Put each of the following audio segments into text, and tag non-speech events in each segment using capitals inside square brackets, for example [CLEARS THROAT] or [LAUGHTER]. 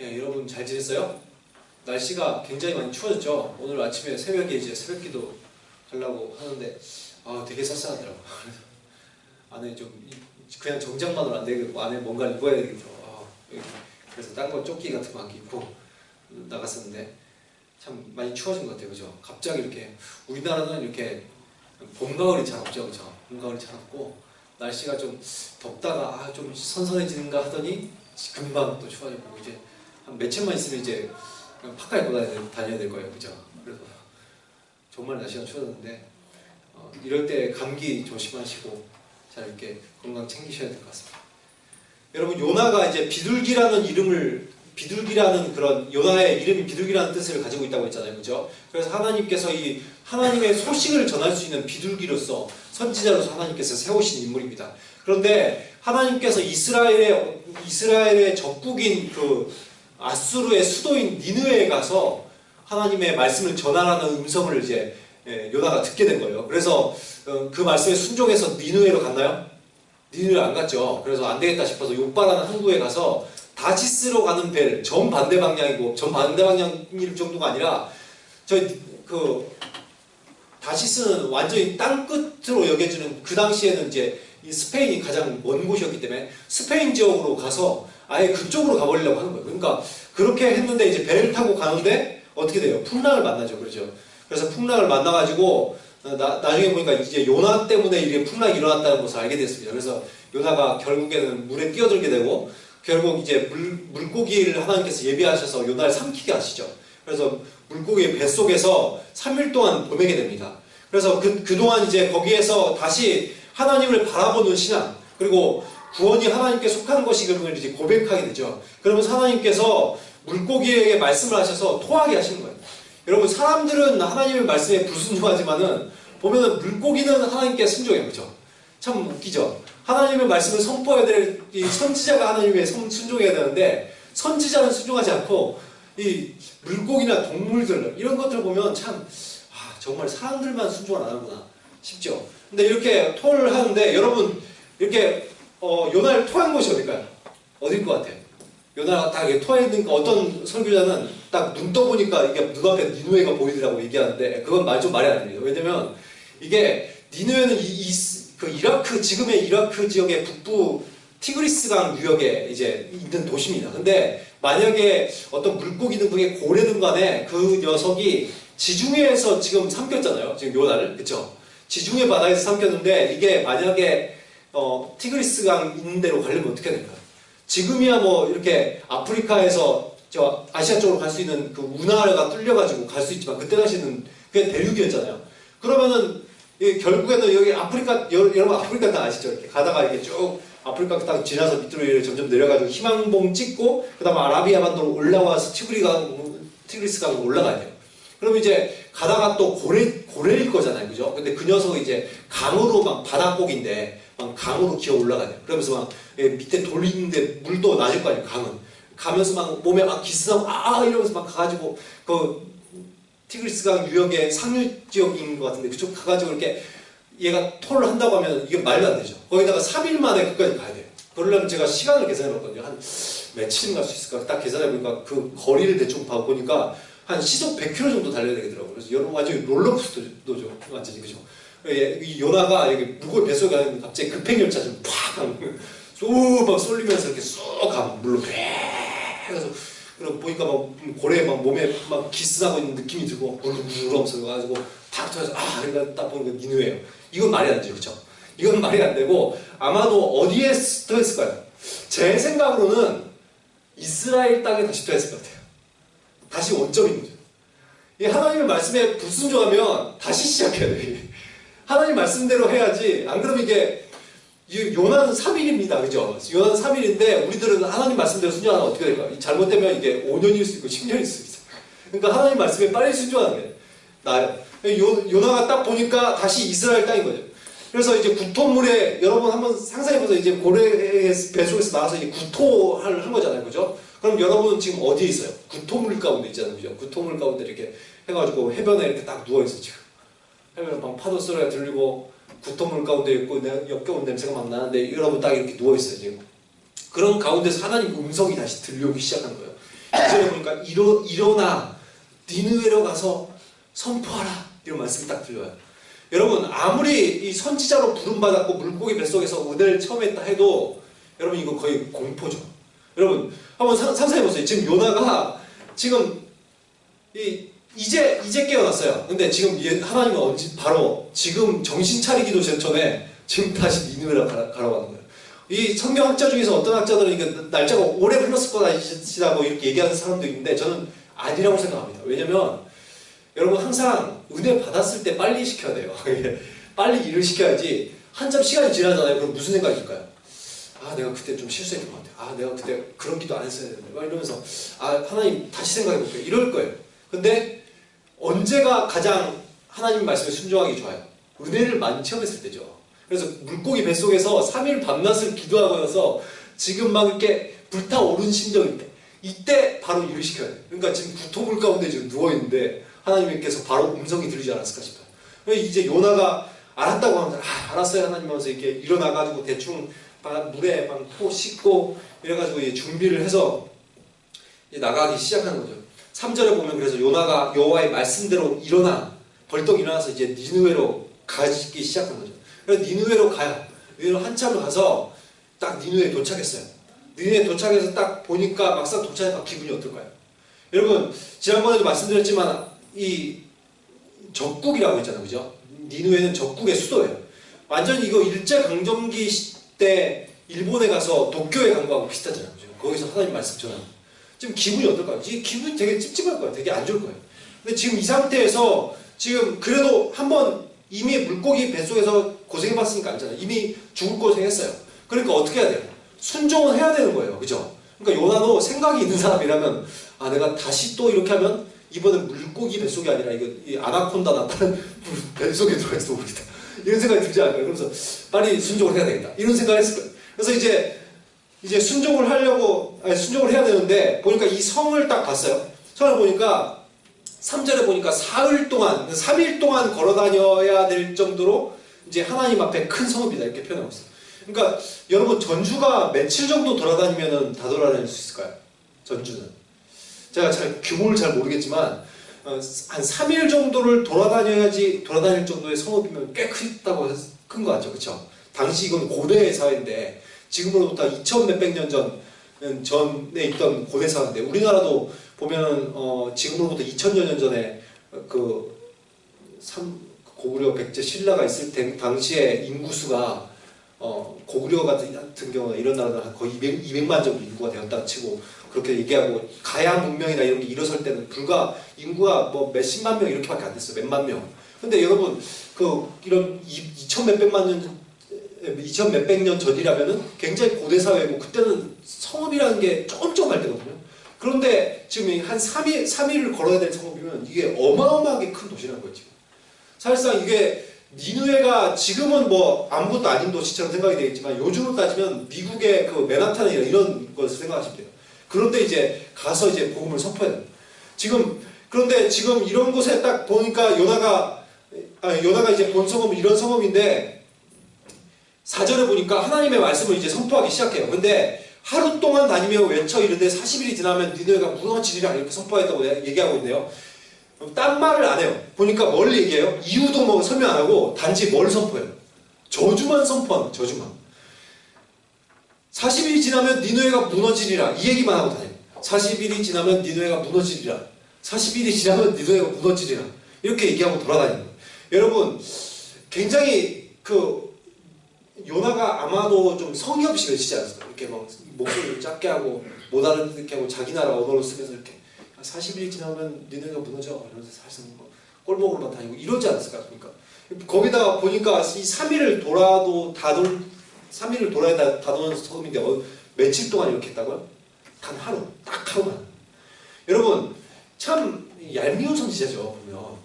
예, 여러분 잘 지냈어요? 날씨가 굉장히 많이 추워졌죠. 오늘 아침에 새벽에 이제 새벽기도 가려고 하는데 아 되게 쌀쌀하더라고. 그래서 안에 좀 이- 그냥 정장만으로 안 되고 안에 뭔가를 입어야 되겠죠. 아. 그래서 딴 거 조끼 같은 거안 입고 나갔었는데 참 많이 추워진 것 같아요, 그죠? 갑자기 이렇게 우리나라는 이렇게 봄 가을이 잘 없죠, 그죠? 봄 가을이 잘 없고 날씨가 좀 덥다가 아, 좀 선선해지는가 하더니 금방 또 추워지고 이제 한 며칠만 있으면 이제 파카 입고 다녀야, 다녀야 될 거예요, 그죠? 그래서 정말 날씨가 추워졌는데 어, 이럴 때 감기 조심하시고 잘 이렇게 건강 챙기셔야 될 것 같습니다. 여러분 요나가 이제 비둘기라는 이름을 비둘기라는 그런 요나의 이름이 비둘기라는 뜻을 가지고 있다고 했잖아요, 그죠? 그래서 하나님께서 이 하나님의 소식을 전할 수 있는 비둘기로서 선지자로서 하나님께서 세우신 인물입니다. 그런데 하나님께서 이스라엘의 이스라엘의 적국인 그 아수르의 수도인 니느웨에 가서 하나님의 말씀을 전하라는 음성을 이제 예, 요나가 듣게 된 거예요. 그래서 어, 그 말씀에 순종해서 니느웨로 갔나요? 니느웨 안 갔죠. 그래서 안 되겠다 싶어서 요빠라는 항구에 가서 다시스로 가는 배를 정반대 방향이고 정반대 방향일 정도가 아니라 저그 다시스는 완전히 땅 끝으로 여겨지는 그 당시에는 이제 이 스페인이 가장 먼 곳이었기 때문에 스페인 지역으로 가서 아예 그쪽으로 가버리려고 하는 거예요. 그러니까 그렇게 했는데 이제 배를 타고 가는데 어떻게 돼요? 풍랑을 만나죠. 그렇죠. 그래서 풍랑을 만나가지고 어, 나, 나중에 보니까 이제 요나 때문에 이게 풍랑이 일어났다는 것을 알게 됐습니다. 그래서 요나가 결국에는 물에 뛰어들게 되고 결국 이제 물, 물고기를 하나님께서 예비하셔서 요나를 삼키게 하시죠. 그래서 물고기의 뱃속에서 3일 동안 보내게 됩니다. 그래서 그, 그동안 이제 거기에서 다시 하나님을 바라보는 신앙, 그리고 구원이 하나님께 속하는 것이 그러면 이제 고백하게 되죠. 그러면서 하나님께서 물고기에게 말씀을 하셔서 토하게 하시는 거예요. 여러분, 사람들은 하나님의 말씀에 불순종하지만은 보면은 물고기는 하나님께 순종해요. 그죠? 참 웃기죠? 하나님의 말씀을 선포해야 될, 이 선지자가 하나님의 선- 순종해야 되는데, 선지자는 순종하지 않고, 이 물고기나 동물들, 이런 것들 보면 참, 아, 정말 사람들만 순종을 안 하는구나 싶죠. 근데 이렇게 토를 하는데, 여러분, 이렇게, 어, 요나를 토한 곳이 어딜까요? 어딜 것 같아요? 요나가 딱 토해있는 어떤 설교자는 딱 눈 떠보니까 이게 눈앞에 니누에가 보이더라고 얘기하는데, 그건 말 좀 말이 안 됩니다. 왜냐면, 이게, 니누에는 이, 이, 그 이라크, 지금의 이라크 지역의 북부 티그리스강 유역에 이제 있는 도시입니다. 근데 만약에 어떤 물고기든 그게 고래든 간에 그 녀석이 지중해에서 지금 삼켰잖아요. 지금 요나를. 그쵸? 지중해 바다에서 삼켰는데 이게 만약에 어, 티그리스강 있는 데로 가려면 어떻게 될까요? 지금이야 뭐 이렇게 아프리카에서 저 아시아 쪽으로 갈 수 있는 그 운하가 뚫려가지고 갈 수 있지만 그때 당시는 그게 대륙이었잖아요. 그러면은 이 결국에는 여기 아프리카 여, 여러분 아프리카 다 아시죠? 이렇게 가다가 이렇게 쭉 아프리카 딱 지나서 밑으로 점점 내려가지고 희망봉 찍고 그다음 아라비아 반도로 올라와서 티그리강 티그리스강으로 올라가야 돼요. 그럼 이제 가다가 또 고래 고래일 거잖아요, 그죠? 근데 그 녀석이 이제 강으로 막 바닷고기인데 막 강으로 기어 올라가요. 그러면서 막 예, 밑에 돌리는데 물도 낮을 거 아니에요, 강은. 가면서 막 몸에 막 기스나고 아 이러면서 막 가가지고 그 티그리스강 유역의 상류 지역인 것 같은데 그쪽 가가지고 이렇게 얘가 토를 한다고 하면 이게 말도 안 되죠. 거기다가 3일 만에 끝까지 가야 돼요. 그러려면 제가 시간을 계산해 봤거든요. 한 며칠은 갈 수 있을까? 딱 계산해 보니까 그 거리를 대충 봐 보니까 한 시속 100km 정도 달려야 되더라고요. 그래서 여러분 완전히 롤러코스터죠. 완전히 그죠. 예, 이 요나가 여기 물고기 뱃속에 가는 갑자기 급행열차 좀팍 하면 쏙막 쏠리면서 이렇게 쏙 가면 물로 배 해가지고 그리고 보니까 막 고래 막 몸에 막 기스나고 있는 느낌이 들고 물렁물렁 가지고 탁 터져서 아 그러니까 딱 보니까 니누예요. 이건 말이 안 되죠, 그렇죠? 이건 [LAUGHS] 말이 안 되고 아마도 어디에 터졌을까요? 제 생각으로는 이스라엘 땅에 다시 터졌을 것 같아요. 다시 원점인 거죠. 이 하나님의 말씀에 불순종하면 다시 시작해야 돼. 이게. 하나님 말씀대로 해야지. 안 그러면 이게 이 요나는 3일입니다. 그죠? 요나는 3일인데 우리들은 하나님 말씀대로 순종하면 어떻게 될까요? 이 잘못되면 이게 5년일 수 있고 10년일 수 있어요. 그러니까 하나님 말씀에 빨리 순종하는 게 나아요. 요, 요나가 딱 보니까 다시 이스라엘 땅인 거죠. 그래서 이제 구토물에 여러분 한번 상상해보세요. 이제 고래의 뱃속에서 나와서 이제 구토를 한 거잖아요. 그죠? 그럼 여러분은 지금 어디에 있어요? 구토물 가운데 있잖아요. 그죠? 구토물 가운데 이렇게 해가지고 해변에 이렇게 딱 누워있어 지금. 해변에 막 파도 소리가 들리고 구토 물 가운데 있고 내- 역겨운 냄새가 막 나는데 여러분 딱 이렇게 누워 있어요 지금. 그런 가운데서 하나님 음성이 다시 들려오기 시작한 거예요. 2절에 보니까 일어, 일어나 니느웨로 가서 선포하라 이런 말씀이 딱 들려요. 여러분 아무리 이 선지자로 부름받았고 물고기 뱃속에서 은혜를 처음 했다 해도 여러분 이거 거의 공포죠. 여러분 한번 상, 상상해보세요. 지금 요나가 지금 이 이제 이제 깨어났어요. 근데 지금 얘- 하나님은 언제 바로 지금 정신 차리기도 전- 전에 지금 다시 니느웨로 가라, 가라고 하는 거예요. 이 성경 학자 중에서 어떤 학자들은 이게 날짜가 오래 흘렀을 거다시다고 이렇게 얘기하는 사람도 있는데 저는 아니라고 생각합니다. 왜냐면 여러분 항상 은혜 받았을 때 빨리 시켜야 돼요. [LAUGHS] 빨리 일을 시켜야지 한참 시간이 지나잖아요. 그럼 무슨 생각이 들까요? 아 내가 그때 좀 실수했던 것 같아. 아 내가 그때 그런 기도 안 했어야 되는데 막 이러면서 아 하나님 다시 생각해 볼게요. 이럴 거예요. 근데 언제가 가장 하나님 말씀에 순종하기 좋아요? 은혜를 많이 체험했을 때죠. 그래서 물고기 뱃속에서 3일 밤낮을 기도하고 나서 지금 막 이렇게 불타오른 심정일 때 이때 바로 일을 시켜야 돼요. 그러니까 지금 구토물 가운데 지금 누워있는데 하나님께서 바로 음성이 들리지 않았을까 싶어요. 이제 요나가 알았다고 하면서 아, 알았어요 하나님 하면서 이렇게 일어나가지고 대충 막 물에 막토 씻고 이래가지고 준비를 해서 나가기 시작하는 거죠. 3절에 보면 그래서 요나가 여호와의 말씀대로 일어나 벌떡 일어나서 이제 니누웨로 가기 시작한 거죠. 그래서 니누웨로 가요. 니누웨로 한참을 가서 딱 니누웨에 도착했어요. 니누웨에 도착해서 딱 보니까 막상 도착하니까 기분이 어떨까요? 여러분 지난번에도 말씀드렸지만 이 적국이라고 했잖아요, 그죠? 니누웨는 적국의 수도예요. 완전히 이거 일제 강점기 때 일본에 가서 도쿄에 간 거하고 비슷하잖아요, 그죠? 거기서 하나님 말씀 전하고. 지금 기분이 어떨까요? 이 기분이 되게 찝찝할 거예요. 되게 안 좋을 거예요. 근데 지금 이 상태에서 지금 그래도 한번 이미 물고기 뱃속에서 고생해봤으니까 알잖아요. 이미 죽을 고생했어요. 그러니까 어떻게 해야 돼요? 순종은 해야 되는 거예요. 그죠? 그러니까 요나도 생각이 있는 사람이라면 아 내가 다시 또 이렇게 하면 이번엔 물고기 뱃속이 아니라 이거 이 아나콘다 나타는 [LAUGHS] 뱃속에 들어가 있어 우리다. 이런 생각이 들지 않을까요? 그러면서 빨리 순종을 해야 되겠다. 이런 생각을 했을 거예요. 그래서 이제 이제 순종을 하려고 아니, 순종을 해야 되는데 보니까 이 성을 딱 봤어요. 성을 보니까 3절에 보니까 사흘 동안 3일 동안 걸어 다녀야 될 정도로 이제 하나님 앞에 큰 성읍이다 이렇게 표현하고 있어요. 그러니까 여러분 전주가 며칠 정도 돌아다니면은 다 돌아다닐 수 있을까요? 전주는 제가 잘 규모를 잘 모르겠지만 어, 한 3일 정도를 돌아다녀야지 돌아다닐 정도의 성읍이면 꽤 크다고 큰 것 같죠, 그렇죠? 당시 이건 고대 사회인데 지금으로부터 2천 몇백 년 전, 전에 있던 고대 사회인데 우리나라도 보면은 어, 지금으로부터 2천여 년 전에 그 삼, 고구려 백제 신라가 있을 때 당시에 인구수가 어, 고구려 같은, 같은 경우는 이런 나라는 한 거의 200, 200 만 정도 인구가 되었다 치고 그렇게 얘기하고 가야 문명이나 이런 게 일어설 때는 불과 인구가 뭐 몇십만 명 이렇게밖에 안 됐어요. 몇만 명. 근데 여러분 그 이런 2천 몇백만 년 2천 몇백 년 전이라면은 굉장히 고대 사회고 그때는 성읍이라는 게 조금 조금 할 때거든요. 그런데 지금 한 3일 3일을 걸어야 될 성읍이면 이게 어마어마하게 큰 도시라는 지금. 사실상 이게 니누에가 지금은 뭐 아무것도 아닌 도시처럼 생각이 되겠지만 요즘으로 따지면 미국의 그 맨하탄이나 이런 것을 생각하시면 돼요. 그런데 이제 가서 이제 복음을 선포해야 돼요. 지금 그런데 지금 이런 곳에 딱 보니까 요나가 아 요나가 이제 본 성읍은 이런 성읍인데 사절에 보니까 하나님의 말씀을 이제 선포하기 시작해요. 근데 하루 동안 다니며 외쳐 이르되 40일이 지나면 니네가 무너지리라 이렇게 선포했다고 얘기하고 있네요. 딴 말을 안 해요. 보니까 뭘 얘기해요? 이유도 뭐 설명 안 하고 단지 뭘 선포해요? 저주만 선포하는 저주만. 40일이 지나면 니누에가 무너지리라 이 얘기만 하고 다녀요. 40일이 지나면 니누에가 무너지리라. 40일이 지나면 니누에가 무너지리라. 이렇게 얘기하고 돌아다니는 거예요. 여러분 굉장히 그 요나가 아마도 좀 성의 없이 외치지 않았어요. 이렇게 막 목소리를 작게 하고 못 알아듣게 하고 자기 나라 언어로 쓰면서 이렇게 40일이 지나면 니네가 무너져. 이러면서 살살 뭐 꼴목으로만 다니고 이러지 않았을까? 그러니까. 거기다가 보니까 이 3일을 돌아도 다돌 3일을 돌아야 다, 다 도는 성음인데 어, 며칠 동안 이렇게 했다고요? 단 하루. 딱 하루만. 여러분 참 얄미운 선지자죠 보면.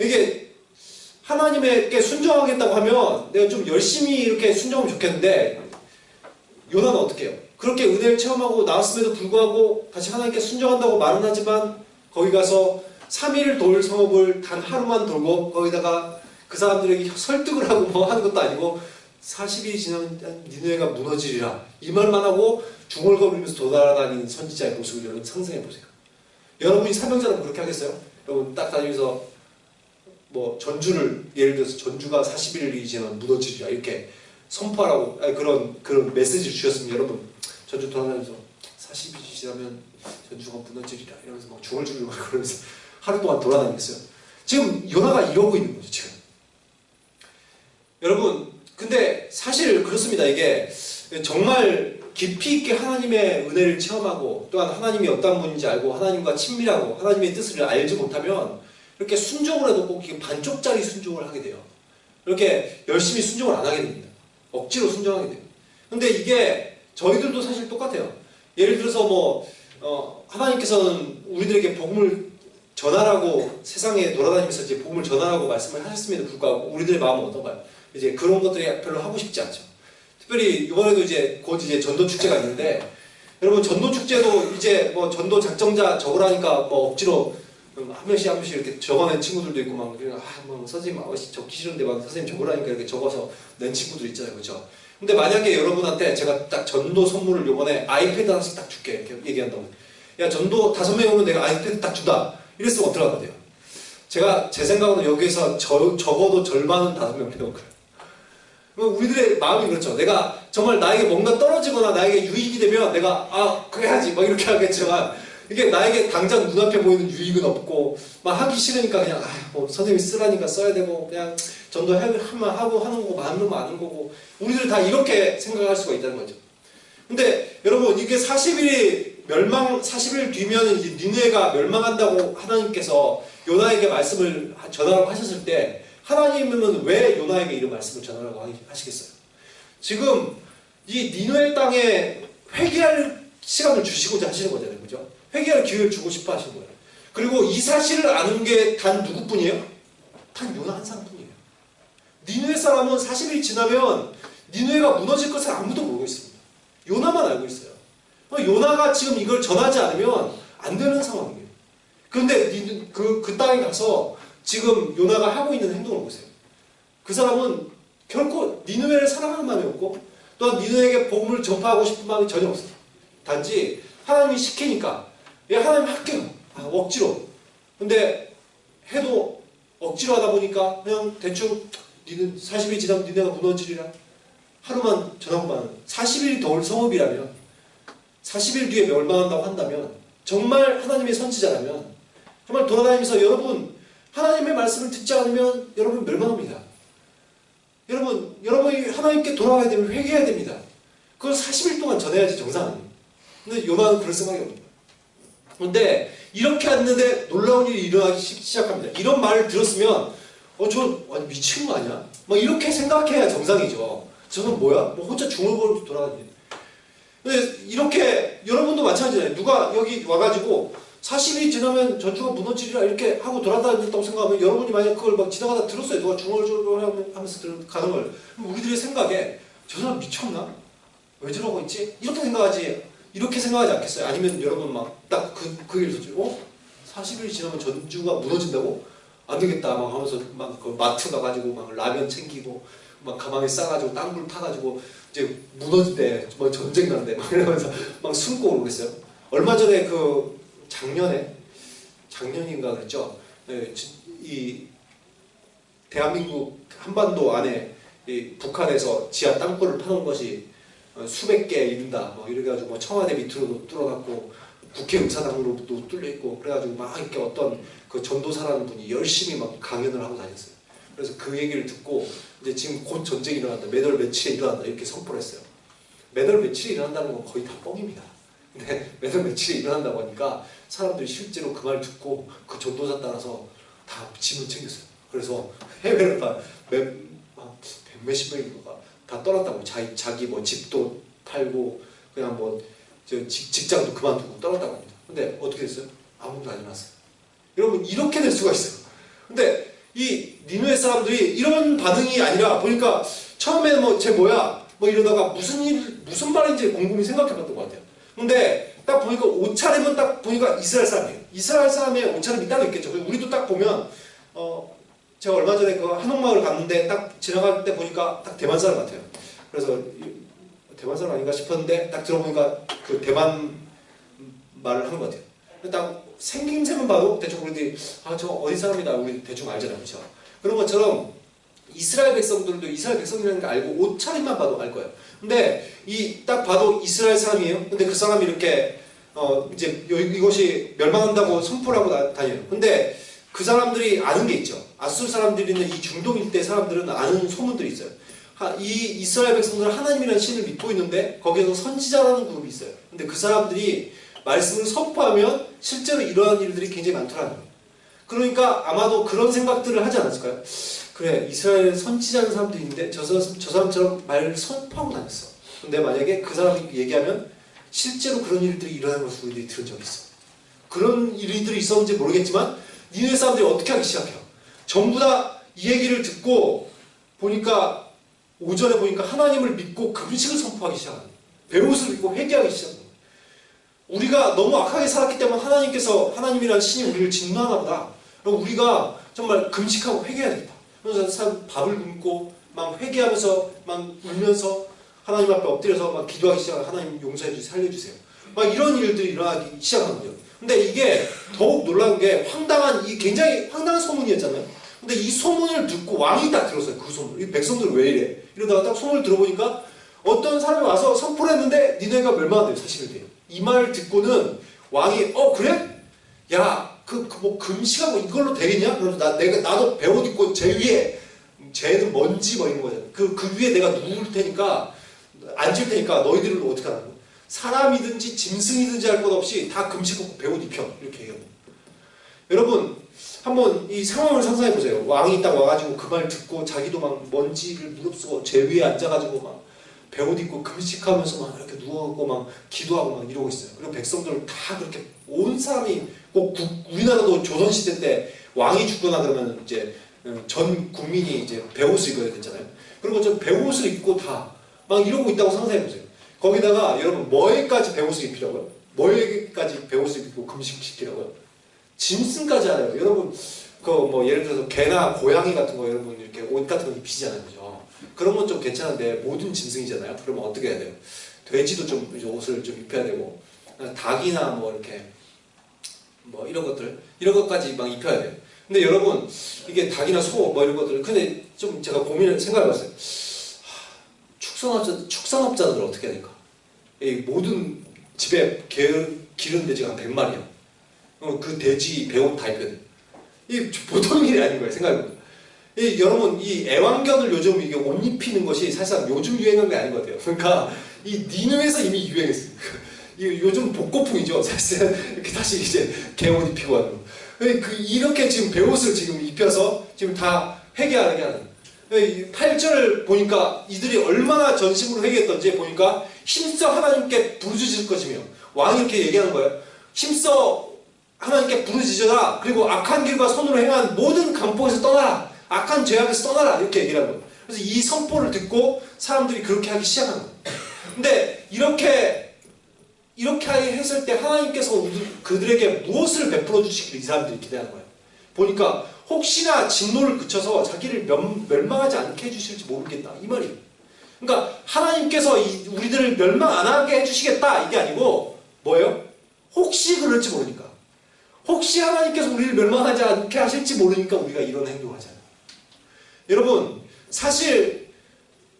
이게 하나님에게 순종하겠다고 하면 내가 좀 열심히 이렇게 순종하면 좋겠는데 요나는 어떻게 해요? 그렇게 은혜를 체험하고 나왔음에도 불구하고 다시 하나님께 순종한다고 말은 하지만 거기 가서 3일을 돌 성읍을 단 하루만 돌고 거기다가 그 사람들에게 설득을 하고 뭐 하는 것도 아니고 40일이 지나면 니네가 무너지리라 이 말만 하고 중얼거리면서 돌아다니는 선지자의 모습을 여러분 상상해 보세요. 여러분이 사명자는 그렇게 하겠어요? 여러분 딱 다니면서 뭐 전주를 예를 들어서 전주가 40일이 지나면 무너지리라 이렇게 선포하라고 아니, 그런 그런 메시지를 주셨으면 여러분 전주 돌아다니면서 40일이 지나면 전주가 무너지리라 이러면서 막 중얼중얼 [LAUGHS] 그러면서 하루 동안 돌아다니겠어요. 지금 요나가 이러고 있는 거죠 지금. 여러분 근데 사실 그렇습니다. 이게 정말 깊이 있게 하나님의 은혜를 체험하고 또한 하나님이 어떤 분인지 알고 하나님과 친밀하고 하나님의 뜻을 알지 못하면 이렇게 순종을 해도 꼭 반쪽짜리 순종을 하게 돼요. 이렇게 열심히 순종을 안 하게 됩니다. 억지로 순종하게 돼요. 근데 이게 저희들도 사실 똑같아요. 예를 들어서 뭐 어, 하나님께서는 우리들에게 복음을 전하라고 세상에 돌아다니면서 이제 복음을 전하라고 말씀을 하셨음에도 불구하고 우리들의 마음은 어떤가요? 이제 그런 것들이 별로 하고 싶지 않죠. 특별히 이번에도 이제 곧 이제 전도 축제가 있는데 여러분 전도 축제도 이제 뭐 전도 작정자 적으라니까 뭐 억지로 한 명씩 한 명씩 이렇게 적어낸 친구들도 있고 막 아뭐 선생님 아저씨 적기 싫은데 막 선생님 적으라니까 이렇게 적어서 낸 친구들 있잖아요, 그렇죠? 근데 만약에 여러분한테 제가 딱 전도 선물을 요번에 아이패드 하나씩 딱 줄게 이렇게 얘기한다고 야 전도 다섯 명 오면 내가 아이패드 딱 준다 이랬으면 어떡할 것 같아요? 제가 제 생각으로 여기에서 저, 적어도 절반은 다섯 명 필요할 거예요. 그럼 우리들의 마음이 그렇죠. 내가 정말 나에게 뭔가 떨어지거나 나에게 유익이 되면 내가 아 그래야지 막 이렇게 하겠지만 이게 나에게 당장 눈앞에 보이는 유익은 없고 막 하기 싫으니까 그냥 아 뭐 선생님이 쓰라니까 써야 되고 그냥 전도 하면 하고 하는 거고 마는 마는 거고 우리들 다 이렇게 생각할 수가 있다는 거죠. 근데 여러분 이게 40일이 멸망 40일 뒤면 이제 니네가 멸망한다고 하나님께서 요나에게 말씀을 전하라고 하셨을 때 하나님은 왜 요나에게 이런 말씀을 전하라고 하시겠어요? 지금 이 니누의 땅에 회개할 시간을 주시고자 하시는 거잖아요. 회개할 기회를 주고 싶어 하시는 거예요. 그리고 이 사실을 아는 게 단 누구뿐이에요? 단 요나 한 사람뿐이에요. 니누의 사람은 40일 지나면 니누에가 무너질 것을 아무도 모르고 있습니다. 요나만 알고 있어요. 요나가 지금 이걸 전하지 않으면 안 되는 상황이에요. 그런데 그, 그 땅에 가서 지금 요나가 하고 있는 행동을 보세요. 그 사람은 결코 니누웨를 사랑하는 마음이 없고 또한 니누에게 복음을 전파하고 싶은 마음이 전혀 없어요. 단지 하나님이 시키니까 예, 하나님 할게요. 아, 억지로. 근데 해도 억지로 하다 보니까 그냥 대충 니는 40일 지나면 니네가 무너지리라. 하루만 전하고만 40일이 더 성업이라면 40일 뒤에 멸망한다고 한다면 정말 하나님의 선지자라면 정말 돌아다니면서 여러분 하나님의 말씀을 듣지 않으면 여러분 멸망합니다. 여러분, 여러분이 하나님께 돌아가야 되면 회개해야 됩니다. 그걸 40일 동안 전해야지 정상 아니에요. 근데 요나는 그럴 생각이 없는 거예요. 그런데 이렇게 했는데 놀라운 일이 일어나기 시작합니다. 이런 말을 들었으면 어, 저 미친 거 아니야? 막 이렇게 생각해야 정상이죠. 저는 뭐야? 뭐 혼자 중얼거리면서 돌아다니는. 근데 이렇게 여러분도 마찬가지잖아요. 누가 여기 와가지고 40이 지나면 전주가 무너지리라 이렇게 하고 돌아다녔다고 생각하면 여러분이 만약 그걸 막 지나가다 들었어요. 누가 중얼중얼 하면서 가는 걸. 우리들의 생각에 저 사람 미쳤나? 왜 저러고 있지? 이렇게 생각하지. 이렇게 생각하지 않겠어요? 아니면 여러분 막 딱 그, 그서 어? 40일 지나면 전주가 무너진다고? 안 되겠다. 막 하면서 막 그 마트 가가지고 막 라면 챙기고 막 가방에 싸가지고 땅굴 타가지고 이제 무너질 때뭐 전쟁 난대 막 이러면서 막 숨고 오르겠어요. 얼마 전에 그 작년에 작년인가 그랬죠. 네, 이 대한민국 한반도 안에 북한에서 지하 땅굴을 파놓은 것이 어, 수백 개 이른다. 뭐 이래가지고 뭐 청와대 밑으로 뚫어놨고 국회 의사당으로도 뚫려 있고 그래가지고 막 이렇게 어떤 그 전도사라는 분이 열심히 막 강연을 하고 다녔어요. 그래서 그 얘기를 듣고 이제 지금 곧 전쟁이 일어난다. 매달 며칠에 일어난다. 이렇게 선포를 했어요. 매달 며칠에 일어난다는 건 거의 다 뻥입니다. 근데 [LAUGHS] 매달 며칠에 일어난다고 하니까 사람들이 실제로 그 말 듣고 그 전도사 따라서 다 짐을 챙겼어요. 그래서 해외를 다 몇, 몇십 명인가 다 떠났다고 자기, 자기 뭐 집도 팔고 그냥 뭐 직, 직장도 그만두고 떠났다고 합니다. 근데 어떻게 됐어요? 아무도 안 일어났어요. 여러분 이렇게 될 수가 있어요. 근데 이 니누의 사람들이 이런 반응이 아니라 보니까 처음에는 뭐 쟤 뭐야 뭐 이러다가 무슨 일 무슨 말인지 곰곰이 생각해봤던 것 같아요. 근데 딱 보니까 옷차림은 딱 보니까 이스라엘 사람이에요. 이스라엘 사람의 옷차림이 따로 있겠죠. 우리도 딱 보면 어 제가 얼마 전에 그 한옥마을 갔는데 딱 지나갈 때 보니까 딱 대만 사람 같아요. 그래서 이- 대만 사람 아닌가 싶었는데 딱 들어보니까 그 대만 말을 한것 같아요. 딱 생김새만 봐도 대충 우리들이 아 저 어디 사람이다 우리 대충 알잖아요, 그렇죠? 그런 것처럼 이스라엘 백성들도 이스라엘 백성이라는 걸 알고 옷차림만 봐도 알 거예요. 근데 이 딱 봐도 이스라엘 사람이에요. 근데 그 사람이 이렇게 어 이제 요- 이것이 멸망한다고 선포를 하고 다- 다녀요. 근데 그 사람들이 아는 게 있죠. 아수르 사람들이 있는 이 중동 일대 사람들은 아는 소문들이 있어요. 하- 이 이스라엘 백성들은 하나님이라는 신을 믿고 있는데 거기에서 선지자라는 그룹이 있어요. 근데 그 사람들이 말씀을 선포하면 실제로 이러한 일들이 굉장히 많더라는 거예요. 그러니까 아마도 그런 생각들을 하지 않았을까요? 그래 이스라엘 선지자는 사람도 있는데 저, 사람, 저 사람처럼 말을 선포하고 다녔어. 근데 만약에 그 사람이 얘기하면 실제로 그런 일들이 일어나는 것을 우리들이 들은 적이 있어. 그런 일들이 있었는지 모르겠지만 니네 사람들이 어떻게 하기 시작해요? 전부 다 이 얘기를 듣고 보니까 오전에 보니까 하나님을 믿고 금식을 선포하기 시작하는 거예요. 베옷을 입고 회개하기 거예요. 우리가 너무 악하게 살았기 때문에 하나님께서 하나님이라는 신이 우리를 진노하나 보다. 그럼 우리가 정말 금식하고 회개해야 되겠다. 그래서 참 밥을 굶고 막 회개하면서 막 울면서 하나님 앞에 엎드려서 막 기도하기 시작하고 하나님 용서해 주세요. 살려주세요. 막 이런 일들이 일어나기 시작하는 거죠. 근데 이게 더욱 놀라운 게 황당한 이 굉장히 황당한 소문이었잖아요. 근데 이 소문을 듣고 왕이 딱 들었어요. 그 소문. 이 백성들 왜 이래? 이러다가 딱 소문을 들어보니까 어떤 사람이 와서 선포를 했는데 니네가 멸망한대요. 사실을 돼요. 이 말을 듣고는 왕이 어 그래? 야그 그뭐 금식하고 이걸로 되겠냐? 그래서 나 내가 나도 배옷 입고 제 위에 쟤는 먼지 뭐 이런 거잖아. 그, 그 위에 내가 누울 테니까, 앉을 테니까 너희들은 어떻게 하라고? 사람이든지 짐승이든지 할 것 없이 다 금식하고 배옷 입혀. 이렇게 얘기합니다. 여러분, 한번 이 상황을 상상해 보세요. 왕이 딱 와가지고 그 말 듣고 자기도 막 먼지를 무릅쓰고 제 위에 앉아가지고 막 배옷 입고 금식하면서 막 이렇게 누워갖고 막 기도하고 막 이러고 있어요. 그리고 백성들 다 그렇게 온 사람이 꼭 국- 우리나라도 조선시대 때 왕이 죽거나 그러면 이제 어, 전 국민이 이제 배옷을 입어야 됐잖아요. 그리고 저 배옷을 입고 다 막 이러고 있다고 상상해 보세요. 거기다가 여러분 뭐에까지 배옷을 입히라고요? 뭐에까지 배옷을 입고 금식시키라고요? 짐승까지 하래요. 여러분 그 뭐 예를 들어서 개나 고양이 같은 거 여러분 이렇게 옷 같은 거 입히잖아요, 그죠? 그런 건 좀 괜찮은데 모든 짐승이잖아요. 그러면 어떻게 해야 돼요? 돼지도 좀 옷을 좀 입혀야 되고 닭이나 뭐 이렇게 뭐 이런 것들 이런 것까지 막 입혀야 돼요. 근데 여러분 이게 닭이나 소 뭐 이런 것들 근데 좀 제가 고민을 생각해봤어요. 하, 축산업자 축산업자들 어떻게 해야 될까? 이 모든 집에 개, 기른 돼지가 한 100마리야. 어, 그 돼지 배옷 다 돼. 이 보통 일이 아닌 거예요. 생각해보면. 이 여러분 이 애완견을 요즘 이게 옷 입히는 것이 사실상 요즘 유행한 게 아닌 것 같아요. 그러니까 이 니누에서 이미 유행했어요. 이 요즘 복고풍이죠. 사실 이렇게 다시 이제 개옷 입히고 하는 거. 그 이렇게 지금 배옷을 지금 입혀서 지금 다 회개하게 하는. 8절을 보니까 이들이 얼마나 전심으로 회개했던지 보니까 힘써 하나님께 부르짖을 것이며 왕이 이렇게 얘기하는 거예요. 힘써 하나님께 부르짖어라. 그리고 악한 길과 손으로 행한 모든 강포에서 떠나라. 악한 죄악에서 떠나라. 이렇게 얘기를 하는 거예요. 그래서 이 선포를 듣고 사람들이 그렇게 하기 시작하는 거예요. 근데 이렇게 이렇게 했을 때 하나님께서 그들에게 무엇을 베풀어 주시기를 이 사람들이 기대하는 거예요. 보니까 혹시나 진노를 그쳐서 자기를 멸- 멸망하지 않게 해주실지 모르겠다 이 말이에요. 그러니까 하나님께서 이- 우리들을 멸망 안 하게 해주시겠다 이게 아니고 뭐예요? 혹시 그럴지 모르니까. 혹시 하나님께서 우리를 멸망하지 않게 하실지 모르니까 우리가 이런 행동을 하잖아요. 여러분 사실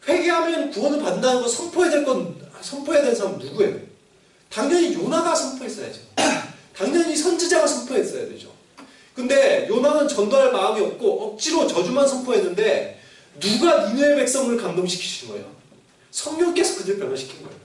회개하면 구원을 받는다는 거 선포해야 될 건 선포해야 되는 사람은 누구예요? 당연히 요나가 선포했어야죠. [CLEARS THROAT] 당연히 선지자가 선포했어야 되죠. 근데 요나는 전도할 마음이 없고 억지로 저주만 선포했는데 누가 니네 백성을 감동시키신 거예요? 성령께서 그들을 변화시킨 거예요.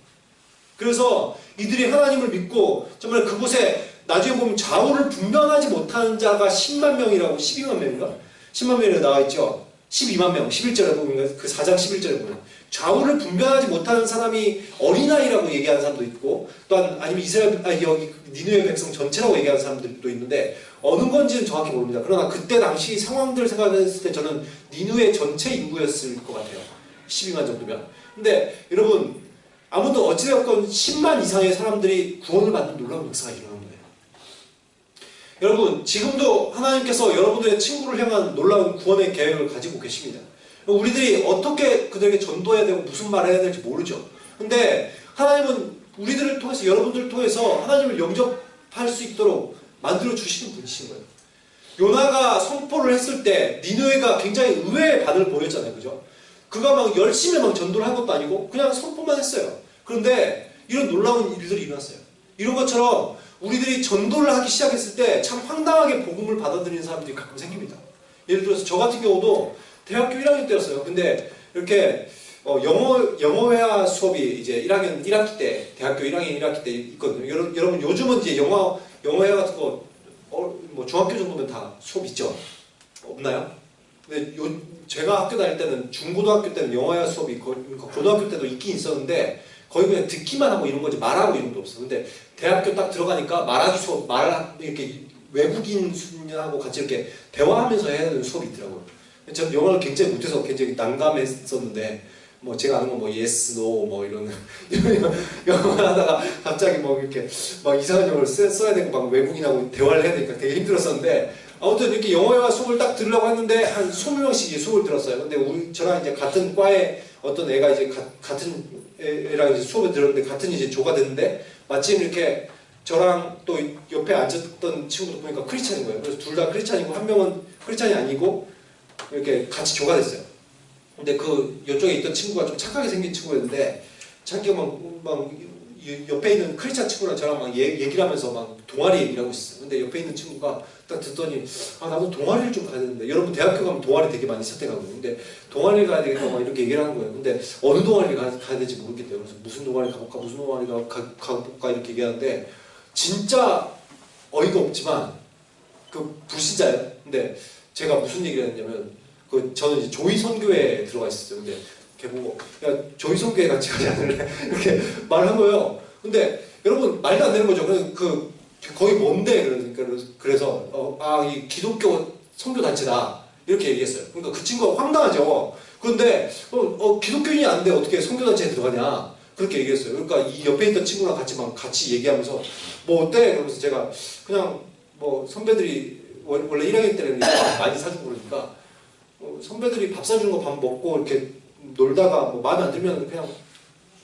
그래서 이들이 하나님을 믿고 정말 그곳에 나중에 보면 좌우를 분별하지 못하는 자가 10만 명이라고 12만 명인가? 10만 명이라고 나와 있죠. 12만 명, 11절에 보면 그 4장 11절에 보면 좌우를 분별하지 못하는 사람이 어린아이라고 얘기하는 사람도 있고 또한 아니면 이스라엘 아 여기 니누의 백성 전체라고 얘기하는 사람들도 있는데 어느 건지는 정확히 모릅니다. 그러나 그때 당시 상황들 생각했을 때 저는 니누의 전체 인구였을 것 같아요. 12만 정도면. 근데 여러분 아무도 어찌되었건 10만 이상의 사람들이 구원을 받는 놀라운 역사가 거예요. 여러분 지금도 하나님께서 여러분들의 친구를 향한 놀라운 구원의 계획을 가지고 계십니다. 우리들이 어떻게 그들에게 전도해야 되고 무슨 말을 해야 될지 모르죠. 근데 하나님은 우리들을 통해서 여러분들을 통해서 하나님을 영접할 수 있도록 만들어 주시는 분이신 거예요. 요나가 선포를 했을 때 니누에가 굉장히 의외의 반응을 보였잖아요. 그죠? 그가 막 열심히 막 전도를 한 것도 아니고 그냥 선포만 했어요. 그런데 이런 놀라운 일들이 일어났어요. 이런 것처럼 우리들이 전도를 하기 시작했을 때 참 황당하게 복음을 받아들이는 사람들이 가끔 생깁니다. 예를 들어서 저 같은 경우도 대학교 1학년 때였어요. 근데 이렇게 어, 영어 영어 회화 수업이 이제 1학년 1학기 때 대학교 1학년 1학기 때 있거든요. 여러분, 여러분 요즘은 이제 영어 영어 회화 같은 거 어, 뭐 중학교 정도면 다 수업 있죠? 없나요? 근데 요, 제가 학교 다닐 때는 중고등학교 때는 영어 회화 수업이 거의 고등학교 때도 있긴 있었는데 거의 그냥 듣기만 하고 이런 거지 말하고 이런 게 없어. 근데 대학교 딱 들어가니까 말하기 수업, 말 이렇게 외국인하고 같이 이렇게 대화하면서 해야 되는 수업이 있더라고요. 전 영어를 굉장히 못해서 굉장히 난감했었는데 뭐 제가 아는 건뭐 yes, no 뭐 이런 [LAUGHS] 영어를 하다가 갑자기 뭐 이렇게 막 이상한 영어를 써, 써야 되고 막 외국인하고 대화를 해야 되니까 되게 힘들었었는데 아무튼 이렇게 영어회화 수업을 딱 들으려고 했는데 한 20명씩 수업을 들었어요. 근데 우리 저랑 이제 같은 과에 어떤 애가 이제 가, 같은 애랑 이제 수업을 들었는데 같은 이제 조가 됐는데 마침 이렇게 저랑 또 옆에 앉았던 친구도 보니까 크리스찬인 거예요. 그래서 둘 다 크리스찬이고 한 명은 크리스찬이 아니고 이렇게 같이 조가 됐어요. 근데 그 이쪽에 있던 친구가 좀 착하게 생긴 친구였는데 자기가 막, 막 옆에 있는 크리스찬 친구랑 저랑 막 얘, 얘기를 하면서 막 동아리 얘기를 하고 있어요. 근데 옆에 있는 친구가 딱 듣더니 아 나도 동아리를 좀 가야 되는데 여러분 대학교 가면 동아리 되게 많이 선택하거든요. 근데 동아리를 가야 되겠다 막 이렇게 얘기를 하는 거예요. 근데 어느 동아리를 가, 가야 될지 모르겠대요. 그래서 무슨 동아리 가볼까 무슨 동아리 가, 가, 가볼까 이렇게 얘기하는데 진짜 어이가 없지만 그 불신자예요. 근데 제가 무슨 얘기를 했냐면 그 저는 이제 조이 선교회에 들어가 있었어요. 근데 걔 보고 야 조이 선교회 같이 가지 않을래? [LAUGHS] 이렇게 말을 한 거예요. 근데 여러분 말도 안 되는 거죠. 그, 그 거기 뭔데 그러니까 그래서 어, 아이 기독교 선교 단체다 이렇게 얘기했어요. 그러니까 그 친구가 황당하죠. 그런데 어, 어 기독교인이 안 돼 어떻게 선교 단체에 들어가냐 그렇게 얘기했어요. 그러니까 이 옆에 있던 친구랑 같이 막 같이 얘기하면서 뭐 어때? 그러면서 제가 그냥 뭐 선배들이 원래 1학년 때는 많이 사주고 그러니까 어, 선배들이 밥 사주는 거 밥 먹고 이렇게 놀다가 뭐 마음에 안 들면 그냥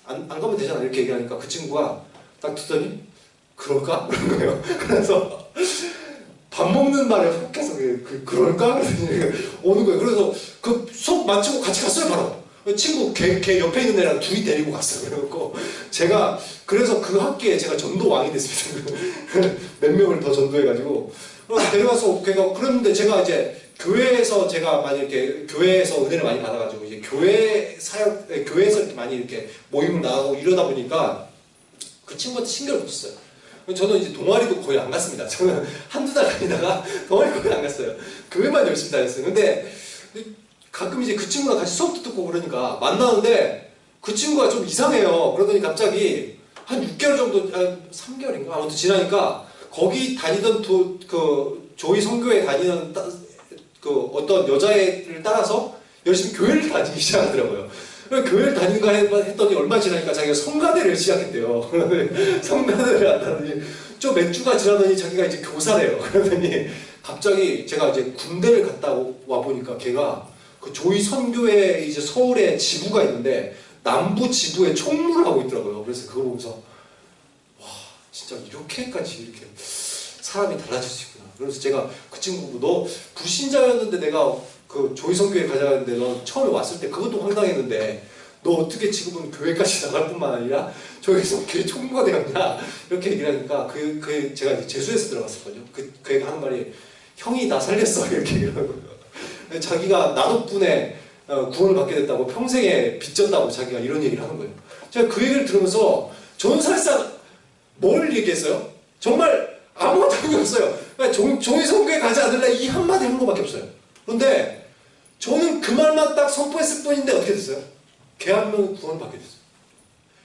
안, 안 가면 되잖아 이렇게 얘기하니까 그 친구가 딱 듣더니 그럴까? [LAUGHS] 그런 거예요. 그래서 밥 먹는 말에 혹해서 그, 그 럴까? 그러더니 오는 거예요. 그래서 그 수업 마치고 같이 갔어요 바로. 친구 걔, 걔 옆에 있는 애랑 둘이 데리고 갔어요. 그래갖고 제가 그래서 그 학기에 제가 전도 왕이 됐습니다. [LAUGHS] 몇 명을 더 전도해가지고 데려가서 걔가 그랬는데 제가 이제 교회에서 제가 많이 이렇게 교회에서 은혜를 많이 받아가지고 이제 교회 사역 교회에서 많이 이렇게 모임을 나가고 이러다 보니까 그 친구한테 신경을 줬어요. 저는 이제 동아리도 거의 안 갔습니다. 저는 [LAUGHS] 한두 달 다니다가 [LAUGHS] 동아리 거의 안 갔어요. 교회만 열심히 다녔어요. 근데 가끔 이제 그 친구랑 같이 수업도 듣고 그러니까 만나는데 그 친구가 좀 이상해요. 그러더니 갑자기 한 6개월 정도, 한 3개월인가? 아무튼 지나니까 거기 다니던 도, 그 조이 성교회 다니는 따, 그 어떤 여자애를 따라서 열심히 교회를 다니기 시작하더라고요. 교회를 다니는가 했더니 얼마 지나니까 자기가 성가대를 시작했대요. [LAUGHS] 성가대를 한다더니 좀몇 주가 지나더니 자기가 이제 교사래요. [LAUGHS] 그러더니 갑자기 제가 이제 군대를 갔다 와 보니까 걔가 그 조이 선교회 이제 서울에 지부가 있는데 남부 지부에 총무를 하고 있더라고요. 그래서 그걸 보면서 와 진짜 이렇게까지 이렇게 사람이 달라질 수. 그래서 제가 그 친구 너 불신자였는데 내가 그 조이 선교회 가자 했는데 너 처음에 왔을 때 그것도 황당했는데 너 어떻게 지금은 교회까지 [LAUGHS] 나갈 뿐만 아니라 저기서 교회 총무가 되었냐 이렇게 얘기를 하니까 그, 그 제가 이제 재수해서 들어갔었거든요. 그, 그 애가 하는 말이 형이 나 살렸어 [LAUGHS] 이렇게 얘기하는 자기가 나 덕분에 어, 구원을 받게 됐다고 평생에 빚졌다고 자기가 이런 얘기를 하는 거예요. 제가 그 얘기를 들으면서 저는 사실상 뭘 얘기했어요? 정말 게 없어요. 종, 종이 성교에 가지 않을래 이 한마디 한 거밖에 없어요. 그런데 저는 그 말만 딱 선포했을 뿐인데 어떻게 됐어요? 걔한 명은 구원을 받게 됐어요.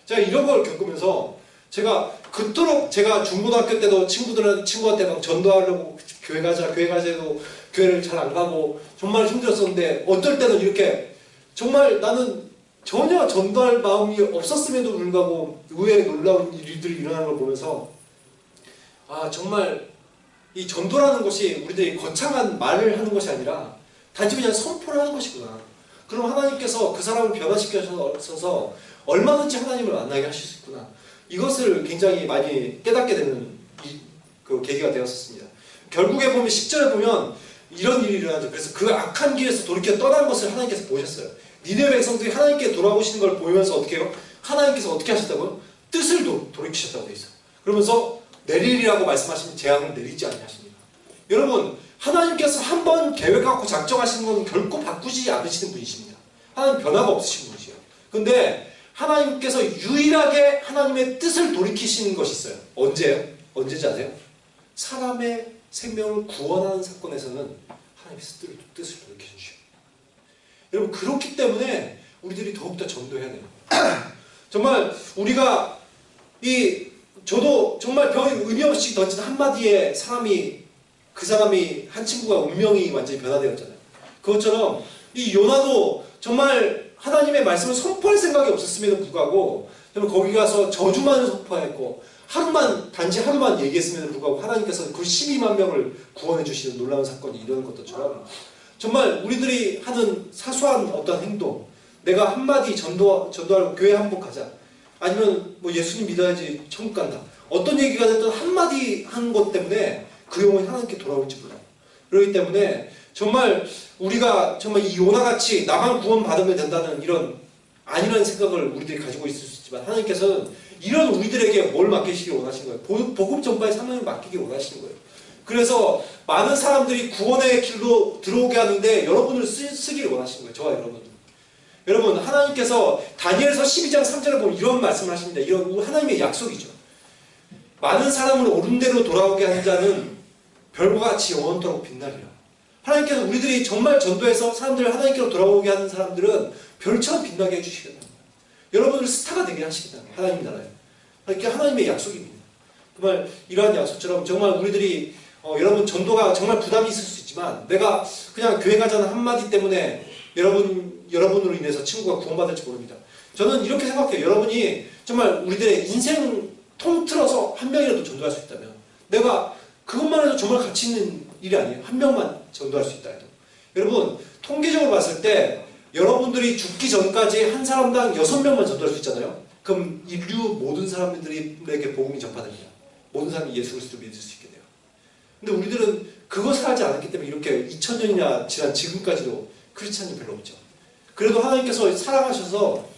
제가 이런 걸 겪으면서 제가 그토록 제가 중고등학교 때도 친구들은 친구한테 막 전도하려고 교회 가자 교회 가자 해도 교회를 잘 안 가고 정말 힘들었었는데 어떨 때는 이렇게 정말 나는 전혀 전도할 마음이 없었음에도 불구하고 의외의 놀라운 일들이 일어나는 걸 보면서 아 정말 이 전도라는 것이 우리들이 거창한 말을 하는 것이 아니라 단지 그냥 선포를 하는 것이구나. 그럼 하나님께서 그 사람을 변화시켜서 얼마든지 하나님을 만나게 하실 수 있구나. 이것을 굉장히 많이 깨닫게 되는 이, 그 계기가 되었었습니다. 결국에 보면 10절에 보면 이런 일이 일어나죠. 그래서 그 악한 길에서 돌이켜 떠난 것을 하나님께서 보셨어요. 니네 백성들이 하나님께 돌아오시는 걸 보면서 어떻게 해요? 하나님께서 어떻게 하셨다고요? 뜻을 도, 돌이키셨다고 되어 있어요. 그러면서 내리리라고 말씀하신 재앙을 내리지 아니하십니다. 여러분 하나님께서 한 번 계획하고 작정하시는 건 결코 바꾸지 않으시는 분이십니다. 하나님 변화가 없으신 분이시요. 근데 하나님께서 유일하게 하나님의 뜻을 돌이키시는 것이 있어요. 언제요? 언제지 아세요? 사람의 생명을 구원하는 사건에서는 하나님께서 뜻을, 뜻을 돌이켜 주셔요. 여러분 그렇기 때문에 우리들이 더욱더 전도해야 돼요. [CLEARS THROAT] 정말 우리가 이 저도 정말 병이 의미 없이 던진 한마디에 사람이 그 사람이 한 친구가 운명이 완전히 변화되었잖아요. 그것처럼 이 요나도 정말 하나님의 말씀을 선포할 생각이 없었음에도 불구하고 정말 거기 가서 저주만 선포했고 하루만 단지 하루만 얘기했음에도 불구하고 하나님께서 그 12만 명을 구원해 주시는 놀라운 사건이 일어난 것처럼 정말 우리들이 하는 사소한 어떤 행동 내가 한마디 전도 전도하고 교회 한번 가자 아니면 뭐 예수님 믿어야지 천국 간다 어떤 얘기가 됐든 한마디 한 것 때문에 그 영혼이 하나님께 돌아올지 몰라요. 그렇기 때문에 정말 우리가 정말 이 요나같이 나만 구원받으면 된다는 이런 아니라는 생각을 우리들이 가지고 있을 수 있지만 하나님께서는 이런 우리들에게 뭘 맡기시길 원하신 거예요. 보- 복음 전파의 사명을 맡기길 원하시는 거예요. 그래서 많은 사람들이 구원의 길로 들어오게 하는데 여러분을 쓰, 쓰기를 원하시는 거예요. 저와 여러분. 여러분 하나님께서 다니엘서 12장 3절에 보면 이런 말씀을 하십니다. 이런 하나님의 약속이죠. 많은 사람을 옳은 대로 돌아오게 하는 자는 별과 같이 영원토록 빛나리라. 하나님께서 우리들이 정말 전도해서 사람들을 하나님께로 돌아오게 하는 사람들은 별처럼 빛나게 해주시겠다. 여러분을 스타가 되게 하시겠다. 하나님 나라에. 이게 하나님의 약속입니다. 정말 이러한 약속처럼 정말 우리들이 어, 여러분 전도가 정말 부담이 있을 수 있지만 내가 그냥 교회 가자는 한마디 때문에 여러분 여러분으로 인해서 친구가 구원받을지 모릅니다. 저는 이렇게 생각해요. 여러분이 정말 우리들의 인생 통틀어서 한 명이라도 전도할 수 있다면 내가 그것만 해도 정말 가치 있는 일이 아니에요. 한 명만 전도할 수 있다 해도. 여러분 통계적으로 봤을 때 여러분들이 죽기 전까지 한 사람당 여섯 명만 전도할 수 있잖아요. 그럼 인류 모든 사람들에게 복음이 전파됩니다. 모든 사람이 예수 그리스도 믿을 수 있게 돼요. 근데 우리들은 그것을 하지 않았기 때문에 이렇게 2000년이나 지난 지금까지도 크리스찬이 별로 없죠. 그래도 하나님께서 사랑하셔서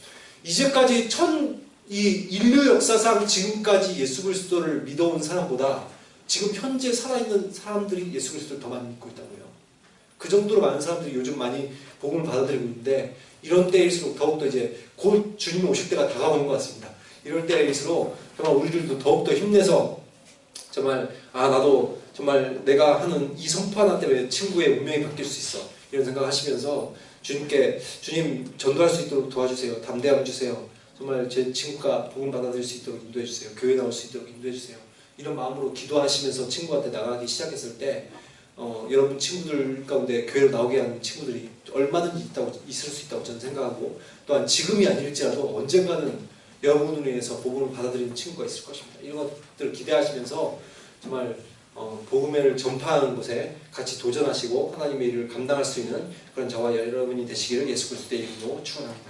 이제까지 천 이 인류 역사상 지금까지 예수 그리스도를 믿어온 사람보다 지금 현재 살아있는 사람들이 예수 그리스도를 더 많이 믿고 있다고요. 그 정도로 많은 사람들이 요즘 많이 복음을 받아들이고 있는데 이런 때일수록 더욱더 이제 곧 주님 오실 때가 다가오는 것 같습니다. 이럴 때일수록 정말 우리들도 더욱더 힘내서 정말 아 나도 정말 내가 하는 이 선포 하나 때문에 친구의 운명이 바뀔 수 있어 이런 생각 하시면서 주님께 주님 전도할 수 있도록 도와주세요. 담대함 주세요. 정말 제 친구가 복음 받아들일 수 있도록 인도해 주세요. 교회 나올 수 있도록 인도해 주세요. 이런 마음으로 기도하시면서 친구한테 나가기 시작했을 때 어, 여러분 친구들 가운데 교회로 나오게 하는 친구들이 얼마든지 있다고 있을 수 있다고 저는 생각하고 또한 지금이 아닐지라도 언젠가는 여러분으로 인해서 복음을 받아들이는 친구가 있을 것입니다. 이런 것들을 기대하시면서 정말 어, 복음을 전파하는 것에 같이 도전하시고 하나님의 일을 감당할 수 있는 그런 저와 여러분이 되시기를 예수 그리스도의 이름으로 축원합니다.